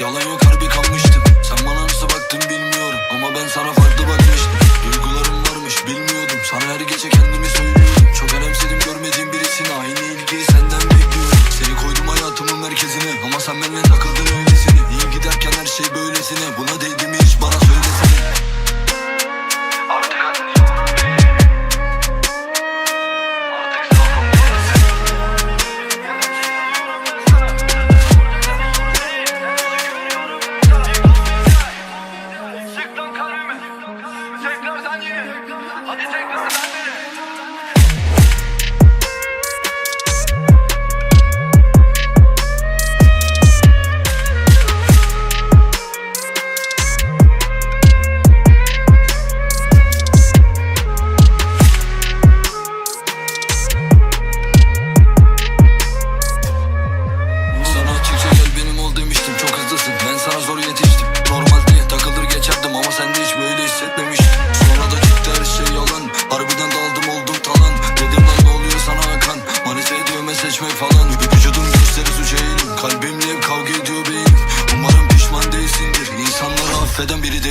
Yalan yok harbi kalmıştım. Sen bana nasıl baktın bilmiyorum. Ama ben sana farklı bakmıştım. Duygularım varmış bilmiyordum. Sana her gece kendimi söylüyordum. Çok önemsedim görmediğim birisini. Aynı ilgiyi senden bekliyorum. Seni koydum hayatımın merkezine. Ama sen benimle takıldın öylesine. İyi giderken her şey böylesine. Buna değdi mi içmek falan gibi Vücudum gösteri suç eğilim Kalbimle hep kavga ediyor beynim Umarım pişman değilsindir. İnsanları affeden biri değil